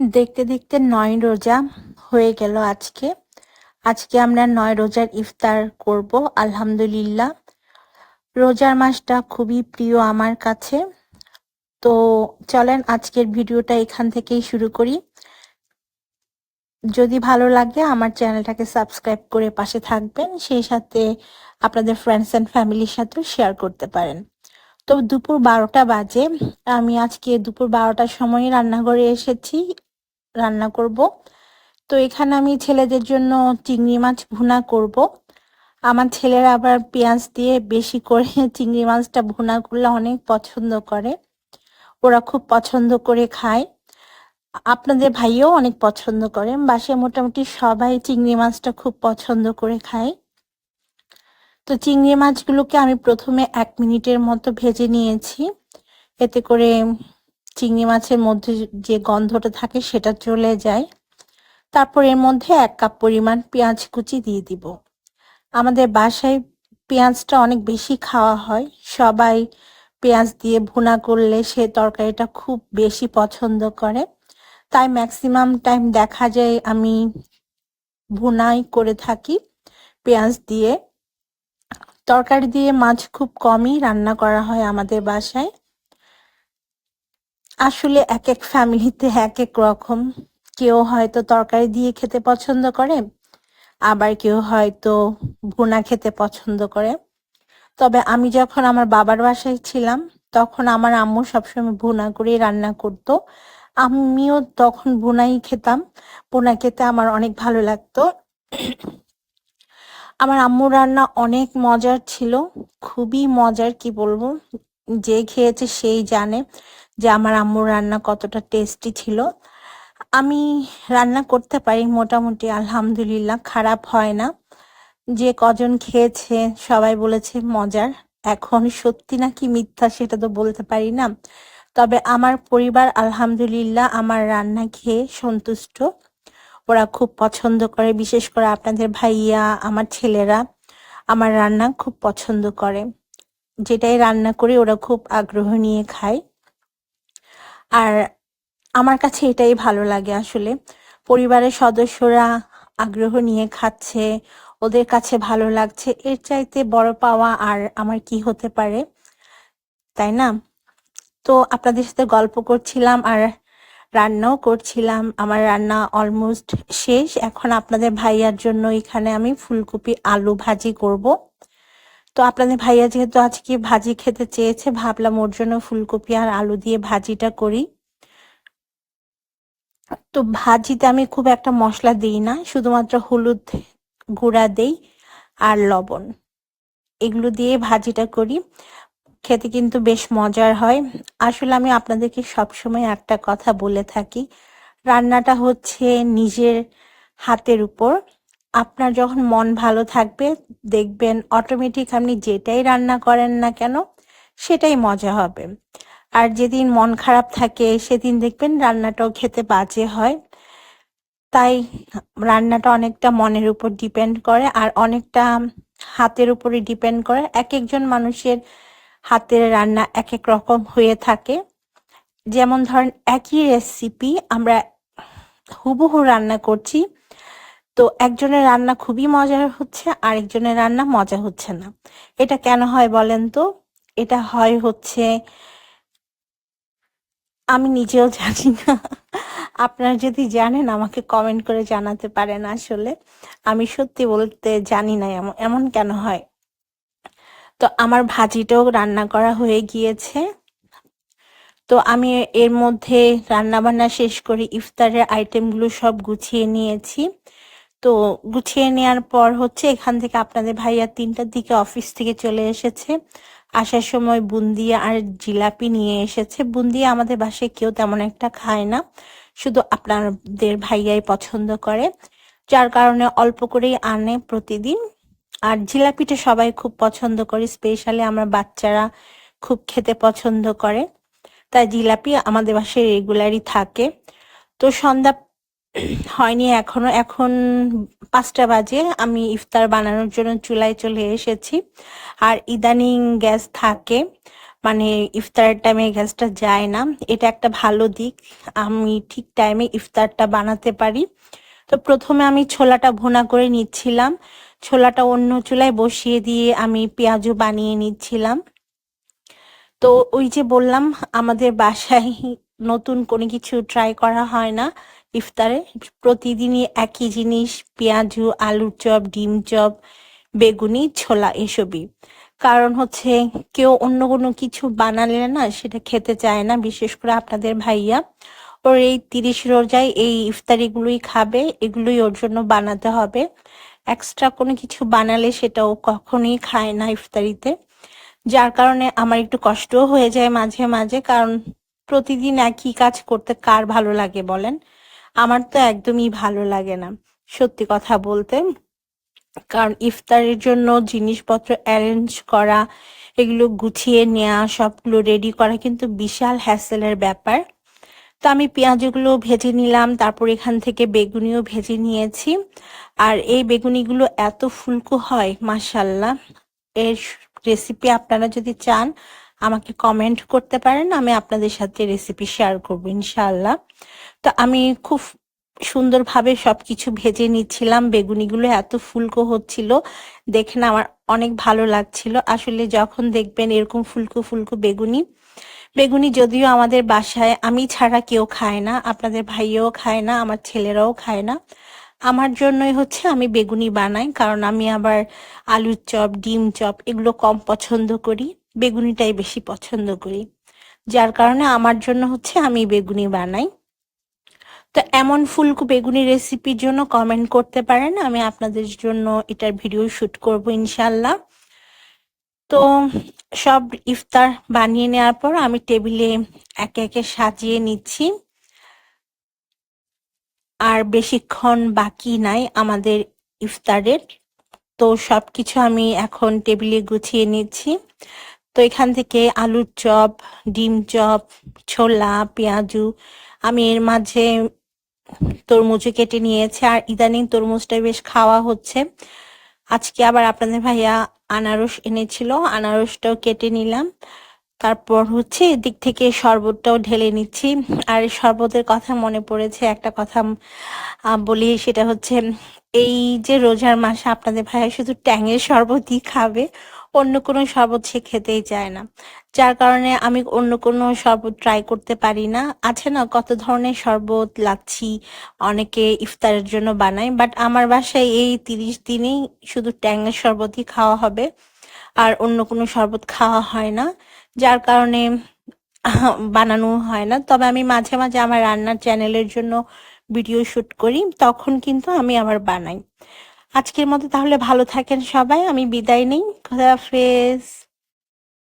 দেখতে দেখতে নয় রোজা হয়ে গেল আজকে। আজকে আমরা নয় রোজার ইফতার করব, আলহামদুলিল্লাহ। রোজার মাসটা খুবই প্রিয় আমার কাছে। তো চলেন আজকের ভিডিওটা এখান থেকেই শুরু করি। যদি ভালো লাগে আমার চ্যানেলটাকে সাবস্ক্রাইব করে পাশে থাকবেন, সেই সাথে আপনাদের ফ্রেন্ডস অ্যান্ড ফ্যামিলির সাথেও শেয়ার করতে পারেন। তো দুপুর বারোটা বাজে। আমি আজকে দুপুর বারোটার সময় রান্নাঘরে এসেছি, রান্না করব। তো এখানে আমি ছেলেদের জন্য চিংড়ি মাছ ভুনা করব। আমার ছেলেরা আবার পেঁয়াজ দিয়ে বেশি করে চিংড়ি মাছটা ভুনা করলে অনেক পছন্দ করে। ওরা খুব পছন্দ করে খায়। আপনাদের ভাইও অনেক পছন্দ করে। বাসায় মোটামুটি সবাই চিংড়ি মাছটা খুব পছন্দ করে খায়। তো চিংড়ি মাছগুলোকে আমি প্রথমে এক মিনিটের মতো ভেজে নিয়েছি। এতে করে চিংড়ি মাছের মধ্যে যে গন্ধটা থাকে সেটা চলে যায়। তারপর এর মধ্যে এক কাপ পরিমাণ পেঁয়াজ কুচি দিয়ে দিব। আমাদের বাসায় পেঁয়াজটা অনেক বেশি খাওয়া হয়। সবাই পেঁয়াজ দিয়ে ভুনা করলে সে তরকারিটা খুব বেশি পছন্দ করে। তাই ম্যাক্সিমাম টাইম দেখা যায় আমি ভুনাই করে থাকি পেঁয়াজ দিয়ে। তরকারি দিয়ে মাছ খুব কমই রান্না করা হয় আমাদের বাসায়। আসলে এক এক ফ্যামিলিতে এক এক রকম। কেউ হয়তো তরকারি দিয়ে খেতে পছন্দ করে, আবার কেউ হয়তো ভুনা খেতে পছন্দ করে। তবে আমি যখন আমার বাবার বাসায় ছিলাম, তখন আমার আম্মু সবসময় ভুনা করে রান্না করতো। আমিও তখন ভুনাই খেতাম। ভুনা খেতে আমার অনেক ভালো লাগতো। আমার আম্মুর রান্না অনেক মজার ছিল, খুবই মজার, কি বলব? যে খেয়েছে সেই জানে যে আমার আম্মুর রান্না কতটা টেস্টি ছিল। আমি রান্না করতে পারি মোটামুটি, আলহামদুলিল্লাহ, খারাপ হয় না। যে কজন খেয়েছে সবাই বলেছে মজার, এখন সত্যি নাকি মিথ্যা সেটা তো বলতে পারি না। তবে আমার পরিবার আলহামদুলিল্লাহ আমার রান্না খেয়ে সন্তুষ্ট। ওরা খুব পছন্দ করে, বিশেষ করে আপনাদের ভাইয়া, আমার ছেলেরা, আমার রান্না খুব পছন্দ করে। যেটাই রান্না করি ওরা খুব আগ্রহ নিয়ে খায়। আর আমার কাছে এটাই ভালো লাগে আসলে। পরিবারের সদস্যরা আগ্রহ নিয়ে খাচ্ছে, ওদের কাছে ভালো লাগছে, এর চাইতে বড় পাওয়া আর আমার কি হতে পারে, তাই না? তো আপনাদের সাথে গল্প করছিলাম আর রান্নাও করছিলাম। আমার রান্না অলমোস্ট শেষ। এখন আপনাদের ভাইয়ার জন্য এখানে আমি ফুলকপি আলু ভাজি করব। তো আপনাদের ভাইয়া যেহেতু আজকে ভাজি খেতে চেয়েছে, ভাবলাম ওর জন্য ফুলকপি আর আলু দিয়ে ভাজিটা করি। তো ভাজিতে আমি খুব একটা মশলা দিই না, শুধুমাত্র হলুদ গুঁড়া দেই আর লবণ। এগুলো দিয়ে ভাজিটা করি। খেতে কিন্তু বেশ মজার হয়। আসলে আমি আপনাদেরকে সবসময় একটা কথা বলে থাকি। রান্নাটা হচ্ছে নিজের হাতের উপর। আপনার যখন মন ভালো থাকবে, দেখবেন অটোমেটিক আপনি যেটাই রান্না করেন না কেন, সেটাই মজা হবে। আর যেদিন মন খারাপ থাকে, সেদিন দেখবেন রান্নাটাও খেতে বাজে হয়। তাই রান্নাটা অনেকটা মনের উপর ডিপেন্ড করে, আর অনেকটা হাতের উপরে ডিপেন্ড করে। এক একজন মানুষের হাতের রান্না এক এক রকম হয়ে থাকে। যেমন ধরেন, একই রেসিপি আমরা হুবহু রান্না করছি। তো একজনের রান্না খুবই মজার হচ্ছে, আরেকজনের রান্না মজা হচ্ছে না। এটা কেন হয় বলেন তো? এটা হয় হচ্ছে, আমি নিজেও জানি না। আপনারা যদি জানেন, আমাকে কমেন্ট করে জানাতে পারেন আসলে। আমি সত্যি বলতে জানি না এমন এমন কেন হয়। তো আমার ভাজিটাও রান্না করা হয়ে গিয়েছে। তো আমি এর মধ্যে রান্না বান্না শেষ করে ইফতারের আইটেমগুলো সব গুছিয়ে নিয়েছি। তো গুছিয়ে নেওয়ার পর হচ্ছে এখান থেকে আপনাদের ভাইয়া তিনটার দিকে অফিস থেকে চলে এসেছে। আসার সময় বুন্দিয়া আর জিলাপি নিয়ে এসেছে। বুন্দিয়া আমাদের বাসায় কেউ তেমন একটা খায় না, শুধু আপনাদের ভাইয়াই পছন্দ করে, যার কারণে অল্প করেই আনে প্রতিদিন। আর জিলাপিটা সবাই খুব পছন্দ করে, স্পেশালি আমরা বাচ্চারা খুব খেতে পছন্দ করে। তাই জিলাপি আমাদের বাসায় রেগুলারই থাকে। তো সন্ধ্যা হয়নি এখনও। এখন পাঁচটা বাজে। আমি ইফতার বানানোর জন্য চুলায় চলে এসেছি। আর ইদানিং গ্যাস থাকে। মানে ইফতারের টাইমে গ্যাসটা যায় না। এটা একটা ভালো দিক। আমি ঠিক টাইমে ইফতারটা বানাতে পারি। তো প্রথমে আমি ছোলাটা ভুনা করে নিচ্ছিলাম। ছোলাটা অন্য চুলায় বসিয়ে দিয়ে আমি পেঁয়াজও বানিয়ে নিচ্ছিলাম। তো ওই যে বললাম, আমাদের বাসায় নতুন কোনো কিছু ট্রাই করা হয় না ইফতারে। প্রতিদিনই একই জিনিস, পেঁয়াজু, আলুর চপ, ডিম চপ, বেগুনি, ছোলা এসবই। কারণ হচ্ছে কেউ অন্য কোনো কিছু বানালে না সেটা খেতে চায় না, বিশেষ করে আপনাদের ভাইয়া। ওর এই তিরিশ রোজায় এই ইফতারিগুলোই খাবে, এগুলোই ওর জন্য বানাতে হবে। এক্সট্রা কোনো কিছু বানালে সেটাও কখনোই খায় না ইফতারিতে। যার কারণে আমার একটু কষ্টও হয়ে যায় মাঝে মাঝে, কারণ প্রতিদিন একই কাজ করতে কার ভালো লাগে বলেন? আমার তো একদমই ভালো লাগে না, সত্যি কথা বলতে। কারণ ইফতারের জন্য জিনিসপত্র অ্যারেঞ্জ করা, এগুলো গুছিয়ে নেওয়া সবগুলো রেডি করা কিন্তু বিশাল হ্যাসেলের ব্যাপার। তো আমি পেঁয়াজগুলো ভেজে নিলাম, তারপর এখান থেকে বেগুনিও ভেজে নিয়েছি। আর এই বেগুনিগুলো এত ফুলকো হয় মাসাল্লাহ এর রেসিপি আপনারা যদি চান, আমাকে কমেন্ট করতে পারেন, আমি আপনাদের সাথে রেসিপি শেয়ার করব, ইনশাআল্লাহ। তো আমি খুব সুন্দরভাবে সব কিছু ভেজে নিচ্ছিলাম, বেগুনিগুলো এত ফুলকো হচ্ছিল, দেখে না আমার অনেক ভালো লাগছিল। আসলে যখন দেখবেন এরকম ফুলকো ফুলকো বেগুনি বেগুনি যদিও আমাদের বাসায় আমি ছাড়া কেউ খায় না, আপনাদের ভাইও খায় না, আমার ছেলেরাও খায় না। আমার জন্যই হচ্ছে আমি বেগুনি বানাই, কারণ আমি আবার আলুর চপ, ডিম চপ এগুলো কম পছন্দ করি, বেগুনিটাই বেশি পছন্দ করি। যার কারণে আমার জন্য হচ্ছে আমি বেগুনি বানাই। তো এমন ফুলকো বেগুনি রেসিপির জন্য কমেন্ট করতে পারেন, আমি আপনাদের জন্য এটার ভিডিও শুট করব ইনশাল্লাহ। তো সব ইফতার বানিয়ে নেওয়ার পর আমি টেবিলে একে একে সাজিয়ে নিচ্ছি। আর বেশিক্ষণ বাকি নাই আমাদের ইফতারের। তো সব কিছু আমি এখন টেবিলে গুছিয়ে নিচ্ছি। তো এখান থেকে আলুর চপ, ডিম চপ, ছোলা, পেঁয়াজু আমি এর মাঝে তরমুজও কেটে নিয়েছে। আর ইদানিং তরমুজটা বেশ খাওয়া হচ্ছে। আজকে আবার আপনাদের ভাইয়া আনারস এনেছিল, আনারসটাও কেটে নিলাম। তারপর হচ্ছে এদিক থেকে শরবতটাও ঢেলে নিচ্ছি। আর শরবতের কথা মনে পড়েছে, একটা কথা বলি, সেটা হচ্ছে এই যে রোজার মাসে আপনাদের ভাইয়া শুধু ট্যাংয়ের শরবতই খাবে অন্য কোনো শরবত সে খেতেই চায় না। যার কারণে আমি অন্য কোনো শরবত ট্রাই করতে পারি না। আছে না, কত ধরনের শরবত, লাচ্ছি অনেকে ইফতারের জন্য বানায় বাট আমার বাসায় এই তিরিশ দিনেই শুধু ট্যাঙের শরবতই খাওয়া হবে, আর অন্য কোনো শরবত খাওয়া হয় না, যার কারণে বানানো হয় না। তবে আমি মাঝে মাঝে আমার রান্নার চ্যানেলের জন্য ভিডিও শুট করি, তখন কিন্তু আমি আবার বানাই। আজকের মতো তাহলে ভালো থাকেন সবাই আমি বিদায় নেই খোদা হাফেজ।